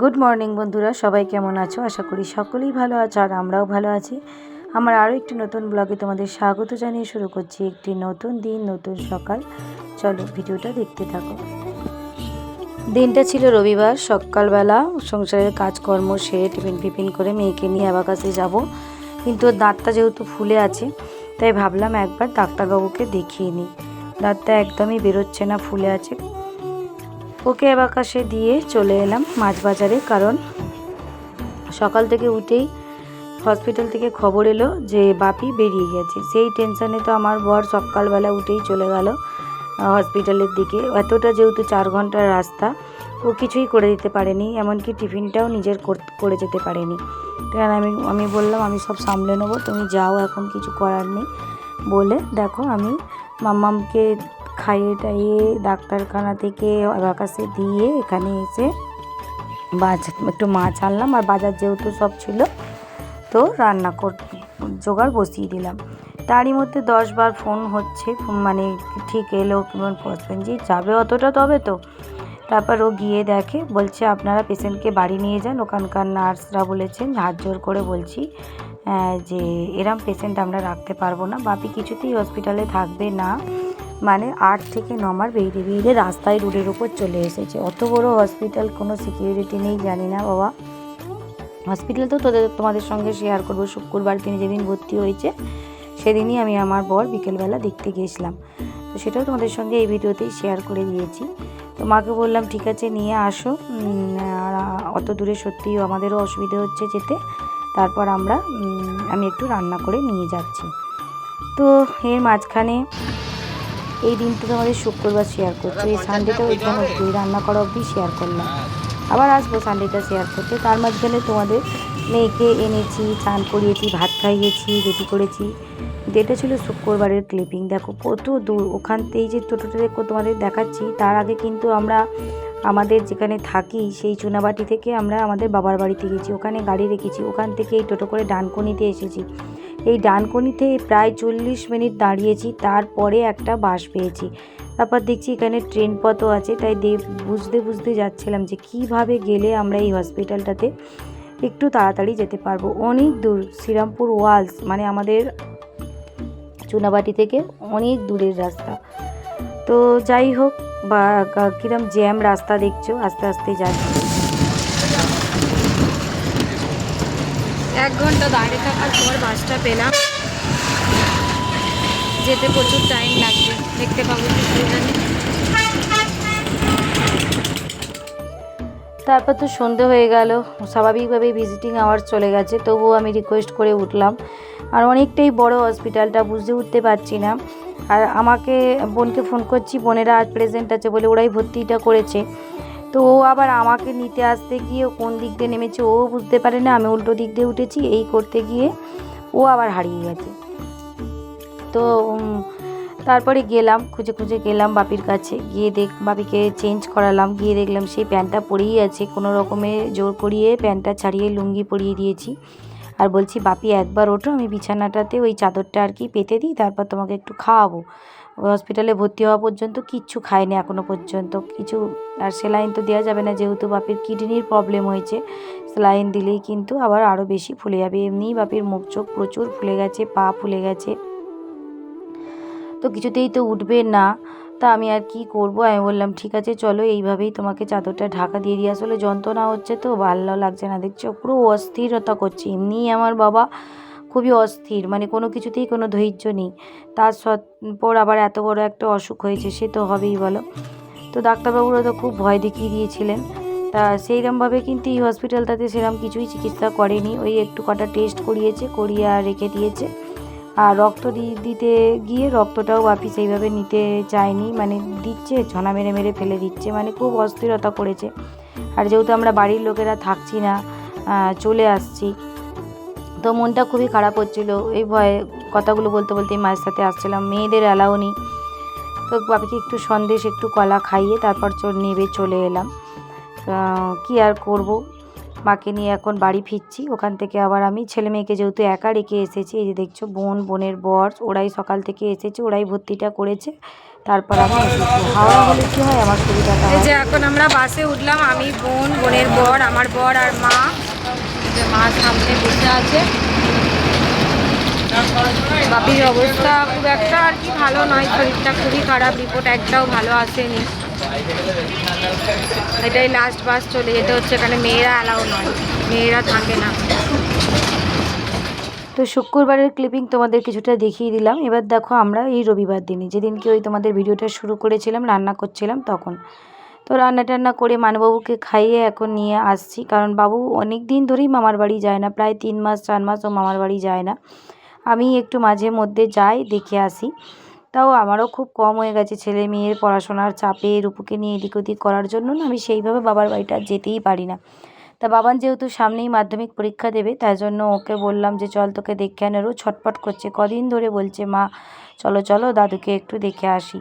Good morning বন্ধুরা। সবাই কেমন আছো? আশা করি সকলেই ভালো আছো আর আমরাও ভালো আছি। আমার আরও একটি নতুন ব্লগে তোমাদের স্বাগত জানিয়ে শুরু করছি। একটি নতুন দিন, নতুন সকাল। চলো ভিডিওটা দেখতে থাকো। দিনটা ছিল রবিবার। সকালবেলা সংসারের কাজকর্ম সেরে টিফিন ফিফিন করে মেয়েকে নিয়ে অ্যাবাকাসে যাব। কিন্তু দাঁতটা যেহেতু ফুলে আছে, তাই ভাবলাম একবার ডাক্তারবাবুকে দেখিয়ে নিই। দাঁতটা একদমই বেরোচ্ছে না, ফুলে আছে। ওকে অ্যাবাকাসে দিয়ে চলে এলাম মাছ বাজারে কারণ সকাল থেকে উঠেই হসপিটাল থেকে খবর এলো যে বাপি বেরিয়ে গেছে। সেই টেনশানে তো আমার বর সকালবেলা উঠেই চলে গেল হসপিটালের দিকে। এতটা যেহেতু চার ঘণ্টার রাস্তা, ও কিছুই করে দিতে পারেনি, এমনকি টিফিনটাও নিজের করে যেতে পারেনি। কারণ আমি আমি বললাম, আমি সব সামলে নেব, তুমি যাও, এখন কিছু করার নেই। বলে, দেখো, আমি মাম্মামকে খাইয়ে টাইয়ে ডাক্তারখানা থেকে অ্যাবাকাসে দিয়ে এখানে এসে বাজ, একটু মাছ আনলাম আর বাজার যেহেতু সব ছিল, তো রান্না কর, জোগাড় বসিয়ে দিলাম। তারই মধ্যে দশ বার ফোন হচ্ছে মানে ঠিক এলো কেমন পৌঁছবেন যে যাবে অতটা তবে তো। তারপর ও গিয়ে দেখে, বলছে আপনারা পেশেন্টকে বাড়ি নিয়ে যান, ওখানকার নার্সরা বলেছেন, হাত জোর করে বলছি যে এরম পেশেন্ট আমরা রাখতে পারব না। বাপি কিছুতেই হসপিটালে থাকবে না। মানে আট থেকে নমার বেরিয়ে বেরিয়ে রাস্তায় রোডের ওপর চলে এসেছে। অত বড় হসপিটাল কোনো সিকিউরিটি নেই, জানি না বাবা। হসপিটাল তো তোদের, তোমাদের সঙ্গে শেয়ার করব। শুক্রবার দিনে যেদিন ভর্তি হয়েছে, সেদিনই আমি আমার বর বিকেলবেলা দেখতে গিয়েছিলাম। তো সেটাও তোমাদের সঙ্গে এই ভিডিওতেই শেয়ার করে দিয়েছি। তো মাকে বললাম, ঠিক আছে, নিয়ে আসো। আর অত দূরে সত্যিই আমাদেরও অসুবিধে হচ্ছে যেতে। তারপর আমরা আমি একটু রান্না করে নিয়ে যাচ্ছি। তো এর মাঝখানে এই দিনটা তোমাদের শুক্রবার শেয়ার করছি। এই সানডেটাও এখানে অবধি রান্না করা অবধি শেয়ার করলাম। আবার আসব সানডেটা শেয়ার করতে। তার মাঝখানে তোমাদের মেয়েকে এনেছি চান করিয়েছি ভাত খাইয়েছি রেডি করেছি। যেটা ছিল শুক্রবারের ক্লিপিং দেখো কত দূর। ওখান থেকে যে টোটোটা তোমাদের দেখাচ্ছি তার আগে কিন্তু আমরা আমাদের যেখানে থাকি সেই চুনাবাটি থেকে আমরা আমাদের বাবার বাড়িতে গেছি। ওখানে গাড়ি রেখেছি। ওখান থেকে এই টোটো করে ডানকুনিতে এসেছি। এই ডানকনিতে প্রায় চল্লিশ মিনিট দাঁড়িয়েছি, তারপরে একটা বাস পেয়েছি। তারপর দেখছি এখানে ট্রেন পথও আছে, তাই দে, বুঝতে বুঝতে যাচ্ছিলাম যে কীভাবে গেলে আমরা এই হসপিটালটাতে একটু তাড়াতাড়ি যেতে পারব। অনেক দূর, শ্রীরামপুর ওয়ালস মানে আমাদের চুনাবাটি থেকে অনেক দূরের রাস্তা। তো যাই হোক, বা কিরম জ্যাম রাস্তা দেখছ, আস্তে আস্তে যাচ্ছি। এক ঘণ্টা দাঁড়িয়ে থাকার পর বাসটা পেলাম। যেতে প্রচুর টাইম লাগবে, দেখতে পাবো তারপর তো সন্ধে হয়ে গেল, স্বাভাবিকভাবেই ভিজিটিং আওয়ার চলে গেছে, তবুও আমি রিকোয়েস্ট করে উঠলাম। আর অনেকটাই বড় হসপিটালটা বুঝতে উঠতে পারছি না। আর আমাকে বোনকে ফোন করছি, বোনেরা আজ প্রেজেন্ট আছে বলে ওরাই ভর্তিটা করেছে। তো ও আবার আমাকে নিতে আসতে গিয়ে কোন দিক দিয়ে নেমেছে ও বুঝতে পারে না, আমি উল্টো দিক দিয়ে উঠেছি, এই করতে গিয়ে ও আবার হারিয়ে গেছে। তো তারপরে গেলাম, খুঁজে খুঁজে গেলাম বাপির কাছে, গিয়ে দেখ, বাপিকে চেঞ্জ করালাম, গিয়ে দেখলাম সেই প্যান্টটা পরেই আছে, কোনো রকমে জোর করিয়ে প্যান্টটা ছাড়িয়ে লুঙ্গি পরিয়ে দিয়েছি। আর বলছি, বাপি, একবার ওঠো, আমি বিছানাটাতে ওই চাদরটা আর কি পেতে দিই, তারপর তোমাকে একটু খাওয়াবো। হসপিটালে ভর্তি হওয়া পর্যন্ত কিচ্ছু খায়নি এখনও পর্যন্ত, কিছু আর সেলাইন তো দেওয়া যাবে না, যেহেতু বাপির কিডনির প্রবলেম হয়েছে, সেলাইন দিলেই কিন্তু আবার আরও বেশি ফুলে যাবে। এমনিই বাপির মুখ চোখ প্রচুর ফুলে গেছে, পা ফুলে গেছে। তো কিছুতেই তো উঠবে না তা আমি আর কি করব? আমি বললাম, ঠিক আছে, চলো, এইভাবেই তোমাকে চাদরটা ঢাকা দিয়ে দিয়ে আসলে যন্ত্রণা হচ্ছে তো, ভালো লাগছে না, দেখছ? পুরো অস্থিরতা করছে। এমনিই আমার বাবা খুবই অস্থির মানে কোনো কিছুতেই কোনো ধৈর্য নেই। তার পর আবার এত বড় একটা অসুখ হয়েছে, সে তো হবেই, বলো? তো ডাক্তারবাবুরা তো খুব ভয় দেখিয়ে দিয়েছিলেন। তা সেইরমভাবে কিন্তু এই হসপিটালটাতে সেরকম কিছুই চিকিৎসা করেনি। ওই একটু কটা টেস্ট করিয়েছে, করিয়ে আর রেখে দিয়েছে। আর রক্ত দিতে গিয়ে রক্তটাও বাপি সেইভাবে নিতে চায়নি মানে দিচ্ছে, ছনা মেরে মেরে ফেলে দিচ্ছে। মানে খুব অস্থিরতা করেছে। আর যেহেতু আমরা বাড়ির লোকেরা থাকছি না চলে আসছি, তো মনটা খুবই খারাপ হচ্ছিল। এই ভয়ে কথাগুলো বলতে বলতে মায়ের সাথে আসছিলাম। মেয়েদের অ্যালাউ নেই। তো বাপিকে একটু সন্দেশ, একটু কলা খাইয়ে তারপর নেবে চলে এলাম। কি আর করব? মাকে নিয়ে এখন বাড়ি ফিরছি। ওখান থেকে আবার আমি ছেলে মেয়েকে যেহেতু একা রেখে এসেছি, এই যে দেখছ, বোন, বোনের বর, ওরাই সকাল থেকে এসেছে, ওরাই ভর্তিটা করেছে। তারপর আমি হাওড়া হলে কী হয়? আমার সুবিধাটা যে এখন আমরা বাসে উঠলাম, আমি, বোন, বোনের বর, আমার বর আর মা। মা সামনে বসে আছে। বাপির অবস্থা খুব একটা আর কি ভালো নয়, শরীরটা খুবই খারাপ, রিপোর্ট একটাও ভালো আসেনি। এটাই লাস্ট বাস চলে যেতে হচ্ছে, এখানে মেয়েরা অ্যালাউ নয়। মেয়েরা থাকে না। তো শুক্রবারের ক্লিপিং তোমাদের কিছুটা দেখিয়ে দিলাম। এবার দেখো আমরা এই রবিবার দিনে যেদিনকে ওই তোমাদের ভিডিওটা শুরু করেছিলাম, রান্না করছিলাম, তখন। তো রান্না টান্না করে মানবাবুকে খাইয়ে এখন নিয়ে আসছি, কারণ বাবু অনেক দিন ধরেই মামার বাড়ি যায় না, প্রায় তিন মাস, চার মাস ও মামার বাড়ি যায় না। আমি একটু মাঝে মধ্যে যাই, দেখে আসি। তাও আমারও খুব কম হয়ে গেছে। ছেলে মেয়ের পড়াশোনার চাপে রূপুকে নিয়ে এদিক ওদিক করার জন্য না আমি সেইভাবে বাবার বাড়িটা যেতেই পারি না। তা বাবান যেহেতু সামনেই মাধ্যমিক পরীক্ষা দেবে, তাই জন্য ওকে বললাম যে, চল তোকে দেখে আনেরও ছটপট করছে। কদিন ধরে বলছে, মা, চলো চলো, দাদুকে একটু দেখে আসি।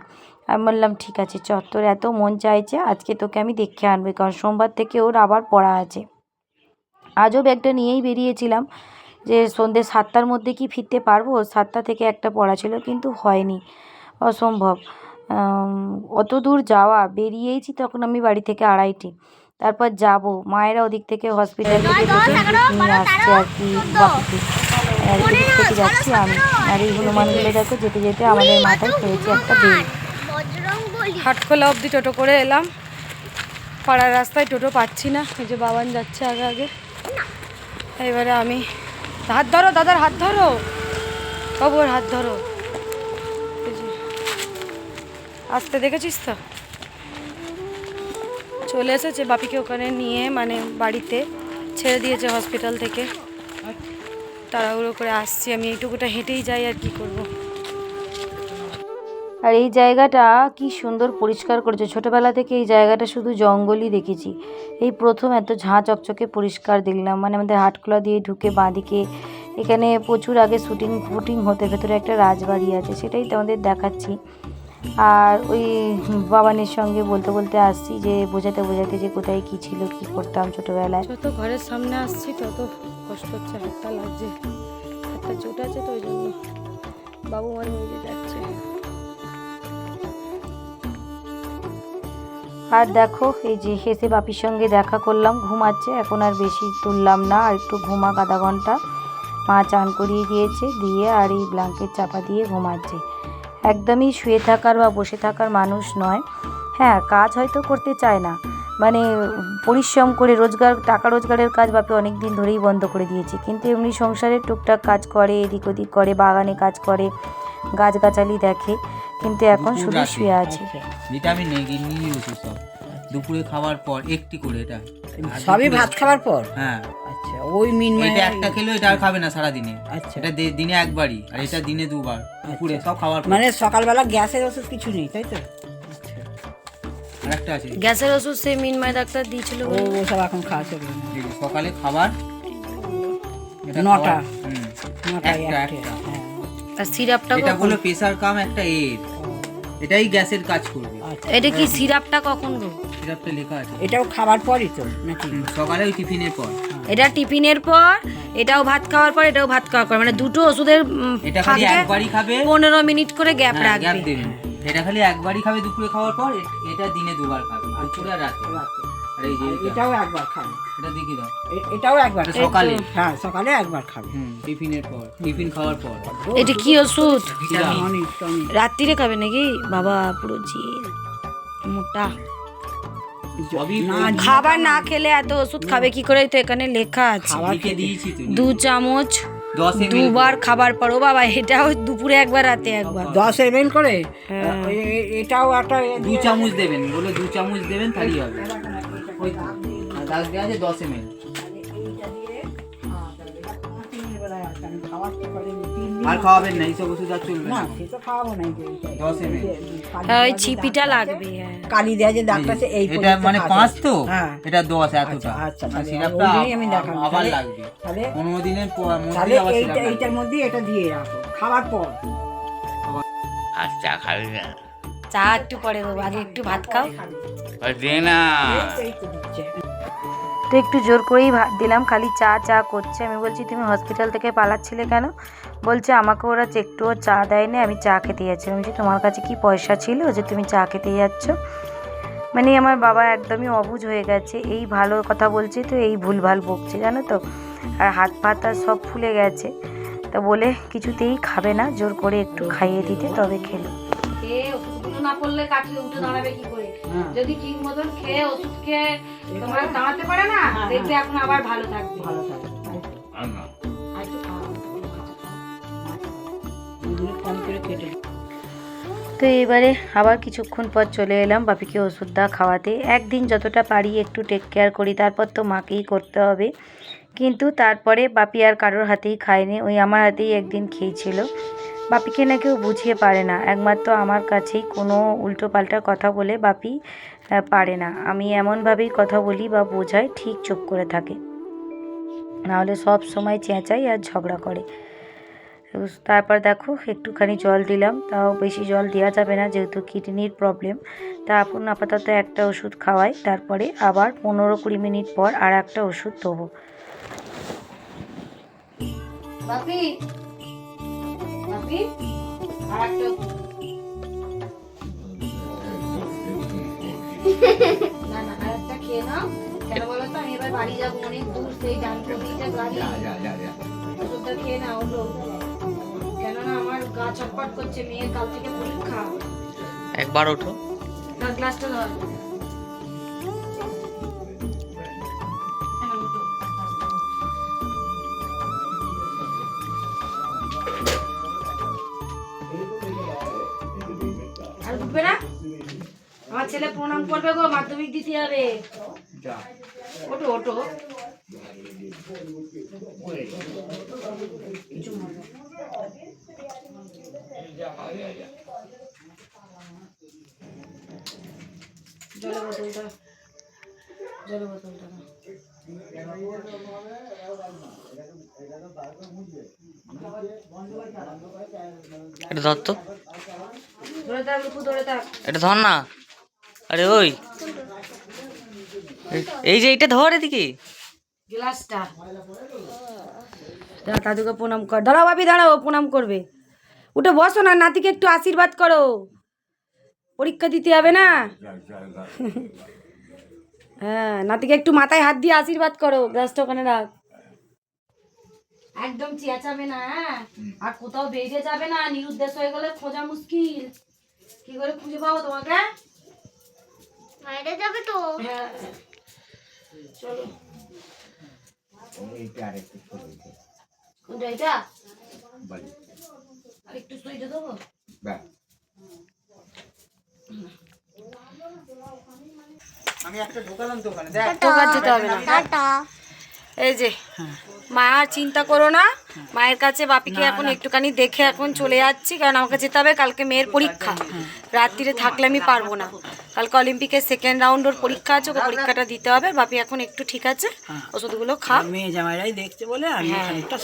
আমি বললাম, ঠিক আছে চ তোর এত মন চাইছে, আজকে তোকে আমি দেখে আনবে। কারণ সোমবার থেকে ওর আবার পড়া আছে। আজও ব্যাগটা নিয়েই বেরিয়েছিলাম। যে সন্ধ্যে সাতটার মধ্যে কি ফিরতে পারব? সাতটা থেকে একটা পড়া ছিল, কিন্তু হয়নি। অসম্ভব। অত দূর যাওয়া, বেরিয়েইছি তখন আমি বাড়ি থেকে আড়াইটে। তারপর যাব। মায়েরা ওদিক থেকে হসপিটাল নিয়ে আসছে আর কি যাচ্ছি আমি। আর এই হনুমানগুলো দেখো, যেতে যেতে আমাদের মাথায় খেয়েছে একটা বেল। হাটখোলা অবধি টোটো করে এলাম। পাড়ার রাস্তায় টোটো পাচ্ছি না। এই যে বাবান যাচ্ছে আগে আগে। এবারে আমি হাত ধরো, দাদার হাত ধরো। বাবুর হাত ধরো। আসতে দেখেছিস তো? চলে এসেছে বাপিকে ওখানে নিয়ে মানে বাড়িতে। ছেড়ে দিয়েছে হসপিটাল থেকে। তাড়াহুড়ো করে আসছি, আমি এইটুকুটা হেঁটেই যাই আর কি করব। আর এই জায়গাটা কি সুন্দর পরিষ্কার করেছে। ছোটবেলা থেকে এই জায়গাটা শুধু জঙ্গলই দেখেছি। এই প্রথম এত ঝাঁ চকচকে পরিষ্কার দেখলাম। মানে আমাদের হাটখোলা দিয়ে ঢুকে বাঁদিকে এখানে প্রচুর আগে শুটিং, ফুটিং হতে, ভেতরে একটা রাজবাড়ি আছে, সেটাই তোমাদের দেখাচ্ছি। আর ওই বাবানের সঙ্গে বলতে বলতে আসছি যে বোঝাতে বোঝাতে যে কোথায় কি ছিল, কি করতাম ছোটবেলায়। যত ঘরের সামনে আসছি, তত কষ্ট হচ্ছে, হাতটা লাগছে, হাতটা চোট আছে তো ওই জন্য বাবু মার মেরে আর দেখো, এই যে হেসে বাপির সঙ্গে দেখা করলাম, ঘুমাচ্ছে, এখন আর বেশি তুললাম না, আর একটু ঘুমাক আধা ঘণ্টা। মা চান করিয়ে দিয়েছে, দিয়ে আর এই ব্ল্যাঙ্কেট চাপা দিয়ে ঘুমাচ্ছে। একদমই শুয়ে থাকার বা বসে থাকার মানুষ নয়। হ্যাঁ কাজ হয়তো করতে চায় না। মানে পরিশ্রম করে রোজগার, টাকা রোজগারের কাজ বাপি অনেক দিন ধরেই বন্ধ করে দিয়েছে। কিন্তু এমনি সংসারের টুকটাক কাজ করে, এদিক ওদিক করে, বাগানে কাজ করে গাছগাছালি দেখে কিন্তু এখন শুধু শুয়ে আছে। ভিটামিন নেই নিয়ে ওষুধ সব। দুপুরে খাওয়ার পর একটি করে এটা। সবই ভাত খাবার পর? হ্যাঁ। আচ্ছা ওই মিন এটা একটা খেলেও এটা আর খাবে না সারাদিনে। আচ্ছা। এটা দিনে একবারই আর এটা দিনে দুবার দুপুরে সব খাওয়ার পর। মানে সকালবেলা গ্যাসের ওষুধ কিছু নেই তাই তো? একটা আছে। গ্যাসের ওষুধ সেই মিনময় ডাক্তার দিয়েছিল ও সব এখন খাওয়া চলবে সকালে খাবার এটা নটা। হুম, নটায় একটা, একটা একটা। হ্যাঁ। আর সিরাপটা এটা হলো প্রেসার কাম একটা এর এটাই গ্যাসের কাজ করবে। আচ্ছা। এটা কি সিরাপটা কখন গো? সিরাপটা লেখা আছে। এটাও খাবার পরই তো নাকি? সকালে ওই টিফিনের পর। এটা টিফিনের পর এটাও ভাত খাওয়ার পর এটাও ভাত খাওয়ার পর। মানে দুটো ওষুধের এটা খালি একবারই খাবে। পনেরো মিনিট করে গ্যাপ হ্যাঁ, গ্যাপ রাখবে। দেবেন এটা খালি একবারই খাবে দুপুরে খাওয়ার পর এটা দিনে দুবার খাবে। দুপুরে আর রাতে। রাতে। আর এই যে এটা, এটাও একবার খাবে। এটা দেখি দাও। এটাও একবার সকালে। হ্যাঁ সকালে একবার খাবে। হুম টিফিনের পর টিফিন খাওয়ার পর। এটা কি ওষুধ? ভিটামিন। টনিক টনিক রাত্রিরে খাবে নাকি? বাবা পুরো জিল। মোটা। খাবার না খেলে এত ওষুধ খাবে কি করে? তো এখানে লেখা আছে। দু চামচ দুবার খাবার পর। ও বাবা এটাও দুপুরে একবার রাতে একবার। দশ এমএল করে? হ্যাঁ। এটাও একটা দু চামচ দেবেন। বলে দু চামচ দেবেন তাহলেই হবে। ওই তো। দাগ দেওয়া আছে দশ আর খাওয়াবেন না এইসব ওষুধ আর চলবে না। এমএল কালি হ্যাঁ ওই ছিপিটা ডাক্তার লাগবে হ্যাঁ। কালি যে ডাক্তার আছে এই এটা মানে পাঁচ তো? হ্যাঁ। এটা দশ এতটা। আচ্ছা, আচ্ছা, আর তাহলে সিরাপটা আমি দেখালাম। আবার লাগবে। তাহলে পনেরো দিনের পর- তাহলে এইটা এইটার মধ্যে এটা দিয়ে রাখো। খাবার পর। আর চা খাবি না। চা একটু পরে দেবো আগে একটু ভাত খাও। তো একটু জোর করেই ভাত দিলাম খালি চা চা করছে। আমি বলছি তুমি হসপিটাল থেকে পালাচ্ছিলে কেন? বলছে আমাকে ওরা একটুও চা দেয়নি আমি চা খেতে যাচ্ছিলাম আমি বলছি তোমার কাছে কি পয়সা ছিল যে তুমি চা খেতে যাচ্ছ? মানে আমার বাবা একদমই অবুঝ হয়ে গেছে। এই ভালো কথা বলছে তো এই ভুলভাল বকছে জানো তো? আর হাত পাত আর সব ফুলে গেছে। তো বলে কিছুতেই খাবে না জোর করে একটু খাইয়ে দিতে তবে খেলো। পড়লে কাটলে উঠে দাঁড়াবে কি করে? হ্যাঁ। যদি ঠিক মতন খেয়ে ওষুধ খেয়ে তোমার দাঁড়াতে পারে না হ্যাঁ, দেখবে এখন আবার ভালো থাকবে। ভালো থাকে আর। না। আর একটু খাও। এগুলো কম করে কেটে তো এবারে আবার কিছুক্ষণ পর চলে এলাম বাপিকে ওষুধ দা খাওয়াতে। একদিন যতটা পারি একটু টেক কেয়ার করি তারপর তো মাকেই করতে হবে। কিন্তু তারপরে বাপি আর কারোর হাতেই খায়নি ওই আমার হাতেই একদিন খেয়েছিল। বাপিকে না কেউ বুঝিয়ে পারে না। একমাত্র আমার কাছেই কোনো উল্টো পাল্টা কথা বলে বাপি পারে না। আমি এমনভাবেই কথা বলি বা বোঝাই ঠিক চুপ করে থাকে। নাহলে সব সময় চেঁচাই আর ঝগড়া করে। তারপর দেখো, একটুখানি জল দিলাম। তাও বেশি জল দেওয়া যাবে না যেহেতু কিডনির প্রবলেম। তা আপন আপাতত একটা ওষুধ খাওয়াই, তারপরে আবার পনেরো কুড়ি মিনিট পর আর একটা ওষুধ দেবো। বাপি বাপি আর একটা না না আর একটা খেয়ে নাও। কেন বলো তো? আমি এবার বাড়ি যাব অনেক দূর সেই ডানপটিটা গাড়ি যা যা যা যা ওষুধটা খেয়ে নাও হলো কেননা আমার গা ছটফট করছে মেয়ের কাল থেকে পরীক্ষা। একবার ওঠো। না গ্লাসটা ধর। উঠবে না? আমার ছেলে প্রণাম করবে গো মাধ্যমিক দিতে হবে ওটো ওটো জলের বোতলটা জলের বোতলটা। এটা ধর তো। এটা না। আরে ওই। এই- যে এইটা ধর এদিকে। গ্লাসটা। দাদুকে প্রণাম কর। দাঁড়াও ভাবি দাঁড়াও প্রণাম করবে। উঠে বসো না নাতিকে একটু আশীর্বাদ করো। পরীক্ষা দিতে হবে না? হ্যাঁ নাতিকে একটু মাথায় হাত দিয়ে আশীর্বাদ করো। গ্লাসটা ওখানে রাখ। একদম চেঁচাবে না হ্যাঁ? আর কোথাও বেরিয়ে যাবে না নিরুদ্দেশ হয়ে গেলে খোঁজা মুশকিল। কি করে খুঁজে পাবো তোমাকে? বাইরে যাবে তো। হ্যাঁ। চলো। এইটা আরেকটু ছোট কোনটা এটা আর একটু সইটা দেবো? আমি একটা ঢোকালাম তো ওখানে। দেখ তোকে হবে না টাটা। এই যে। মা আর চিন্তা করো না। মায়ের কাছে বাপিকে এখন একটুখানি দেখে এখন চলে যাচ্ছি কারণ আমাকে যেতে হবে। কালকে মেয়ের পরীক্ষা। রাত্রিরে থাকলে আমি পারব না। কালকে অলিম্পিকের সেকেন্ড রাউন্ড ওর পরীক্ষা আছে ওকে পরীক্ষাটা দিতে হবে। বাপি এখন একটু ঠিক আছে। ওষুধগুলো খা। মেয়ে জামাইরাই দেখছে বলে আমি খানিকটা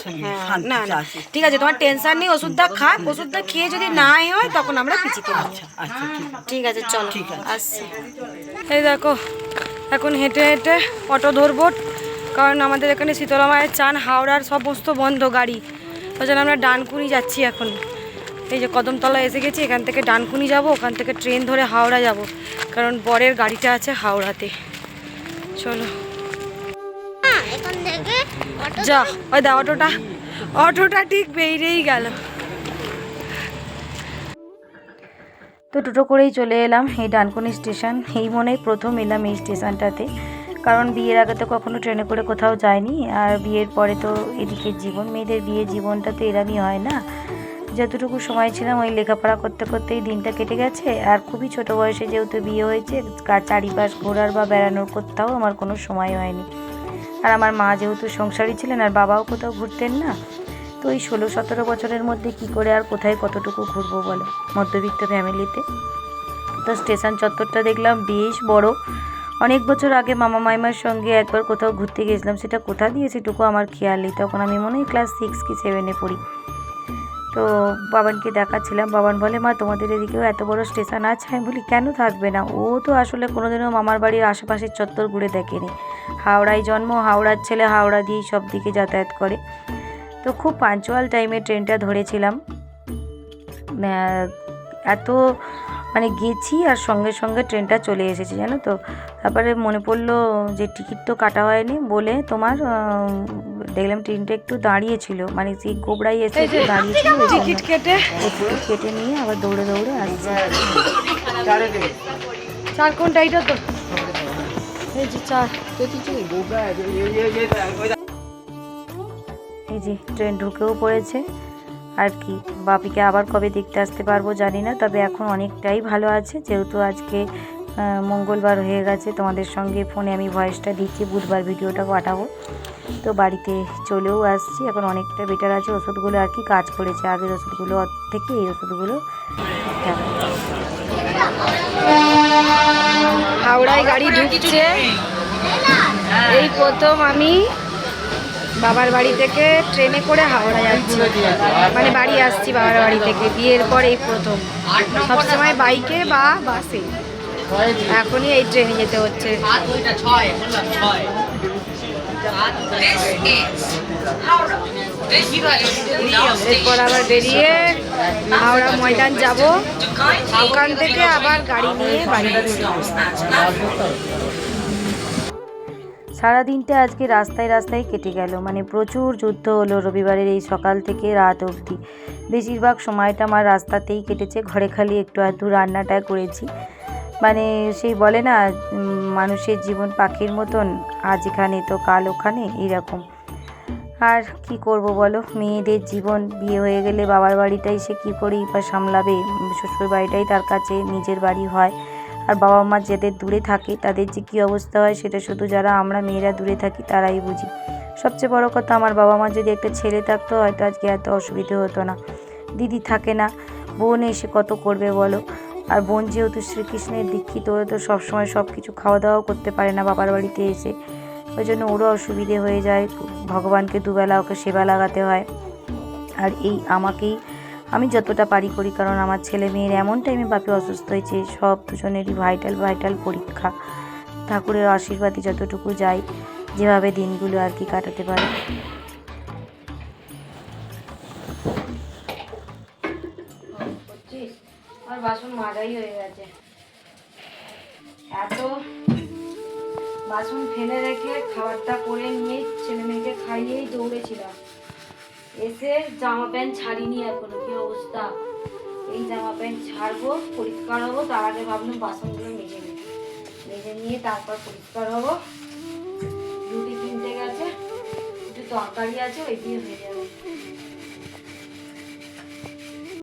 হ্যাঁ, না না। ঠিক আছে তোমার টেনশন নেই ওষুধটা খা। ওষুধটা খেয়ে যদি নাই হয় তখন আমরা পিছিয়ে আচ্ছা ঠিক আছে। ঠিক আছে চলো। আসছি। এই দেখো এখন হেঁটে হেঁটে অটো ধরবো। কারণ আমাদের এখানে শীতলা মায়ের চান, হাওড়ার সমস্ত বন্ধ, গাড়ি। ওই জন্য আমরা ডানকুনি যাচ্ছি এখন। এই যে কদমতলা এসে গেছি, এখান থেকে ডানকুনি যাব, ওখান থেকে ট্রেন ধরে হাওড়া যাব। কারণ বরের গাড়িটা আছে হাওড়াতে। চলো। যা, ওই দা অটোটা। অটোটা ঠিক বেরিয়েই গেল। তো টোটো করেই চলে এলাম এই ডানকুনি স্টেশন। এই মনেই প্রথম এলাম এই স্টেশনটাতে। কারণ বিয়ের আগে তো কখনো ট্রেনে করে কোথাও যায়নি আর বিয়ের পরে তো এদিকে জীবন, মেয়েদের বিয়ে জীবনটা তো এরমই হয় না। যতটুকু সময় ছিলাম ওই লেখাপড়া করতে করতেই দিনটা কেটে গেছে, আর খুবই ছোট বয়সে যেহেতু বিয়ে হয়েছে চারিপাশ ঘোরার বা বেড়ানোর কোথাও আমার কোনো সময় হয়নি। আর আমার মা যেহেতু সংসারী ছিলেন আর বাবাও কোথাও ঘুরতেন না, তো ওই ষোলো সতেরো বছরের মধ্যে কি করে আর কোথায় কতটুকু ঘুরবো বলো, মধ্যবিত্ত ফ্যামিলিতে তো স্টেশন চত্বরটা দেখলাম বেশ বড় অনেক বছর আগে মামা মাইমার সঙ্গে একবার কোথাও ঘুরতে গেছিলাম সেটা কোথা দিয়ে সেটুকু আমার খেয়াল নেই। তখন আমি মনে হয় ক্লাস সিক্স কি সেভেনে পড়ি। তো বাবানকে দেখাচ্ছিলাম, বাবান বলে, মা, তোমাদের এদিকেও এত বড় স্টেশন আছে? আমি বলি, কেন থাকবে না? ও তো আসলে কোনোদিনও মামার বাড়ির আশেপাশের চত্বর ঘুরে দেখেনি। হাওড়ায় জন্ম, হাওড়ার ছেলে, হাওড়া দিয়েই সব দিকে যাতায়াত করে। তো খুব পাঞ্চুয়াল টাইমে ট্রেনটা ধরেছিলাম। এত মানে গেছি আর সঙ্গে সঙ্গে ট্রেনটা চলে এসেছে জানো তো। তারপরে মনে পড়ল যে টিকিট তো কাটা হয়নি বলে তোমার দেখলাম ট্রেনটা একটু দাঁড়িয়েছিল মানে সেই গোবরাই এসে দাঁড়িয়েছিল। টিকিট কেটে। টিকিট কেটে নিয়ে আবার দৌড়ে দৌড়ে আসছে। চার কোনটা এইটা তো। এই যে চার। এই যে ট্রেন ঢুকেও পড়েছে। আর কি? বাপিকে আবার কবে দেখতে আসতে পারব জানি না, তবে এখন অনেকটাই ভালো আছে। যেহেতু আজকে মঙ্গলবার হয়ে গেছে, তোমাদের সঙ্গে ফোনে আমি ভয়েসটা দিচ্ছি, বুধবার ভিডিওটা পাঠাবো। তো বাড়িতে চলেও আসছি, এখন অনেকটা বেটার আছে। ওষুধগুলো আর কি কাজ করেছে, আগের ওষুধগুলো থেকে এই ওষুধগুলো হাওড়ায় গাড়ি ঢুকছে। এই প্রথম আমি বাবার বাড়ি থেকে ট্রেনে করে হাওড়া যাচ্ছি। মানে বাড়ি আসছি বাবার বাড়ি থেকে, বিয়ের পর এই প্রথম। সবসময় বাইকে বা বাসে। এখনই এই ট্রেনে যেতে হচ্ছে। এরপর আবার বেরিয়ে হাওড়া ময়দান যাব। ওখান থেকে আবার গাড়ি নিয়ে বাড়ি। সারা দিনটা আজকে রাস্তায় রাস্তায় কেটে গেল। মানে প্রচুর যুদ্ধ হলো রবিবারের এই সকাল থেকে রাত অবধি। বেশিরভাগ সময়টা আমার রাস্তাতেই কেটেছে। ঘরে খালি একটু আধটু রান্নাটা করেছি। মানে সেই বলে না মানুষের জীবন পাখির মতন, আজ এখানে তো কাল ওখানে, এইরকম। আর কি করব বলো? মেয়েদের জীবন, বিয়ে হয়ে গেলে বাবার বাড়িটাই সে কী করেই বা সামলাবে? শ্বশুর বাড়িটাই তার কাছে নিজের বাড়ি হয়। আর বাবা মা যাদের দূরে থাকে, তাদের যে কী অবস্থা হয় সেটা শুধু যারা আমরা মেয়েরা দূরে থাকি তারাই বুঝি। সবচেয়ে বড় কথা, আমার বাবা মা যদি একটা ছেলে থাকতো, হয়তো আজকে এত অসুবিধে হতো না। দিদি থাকে না, বোন এসে কত করবে বলো? আর বোন যেহেতু শ্রীকৃষ্ণের দীক্ষিত, ওরা তো সবসময় সব কিছু খাওয়া দাওয়াও করতে পারে না বাবার বাড়িতে এসে। ওই জন্য ওরও অসুবিধে হয়ে যায়, ভগবানকে দুবেলা ওকে সেবা লাগাতে হয়। আর এই আমাকেই আমি যতটা পারি করি, কারণ আমার ছেলে মেয়ের এমন টাইমে বাপি অসুস্থ হয়েছে, সব দুজনেরই ভাইটাল ভাইটাল পরীক্ষা। ঠাকুরের আশীর্বাদে যতটুকু যাই, যেভাবে দিনগুলো আর কি কাটাতে পারে। বাসন মাজাই হয়ে গেছে। এত বাসন ফেলে রেখে খাবারটা করে নিয়ে ছেলে মেয়েকে খাইয়েই দৌড়েছিলাম। এসে জামা প্যান্ট ছাড়িনি এখনও, কি অবস্থা? এই জামা প্যান্ট ছাড়বো, পরিষ্কার হব, তার আগে ভাবলাম বাসনগুলো মেজে নিই মেজে নিয়ে তারপর পরিষ্কার হব। রুটি কিনতে গেছে, একটু তরকারি আছে, ওই দিয়ে যাবে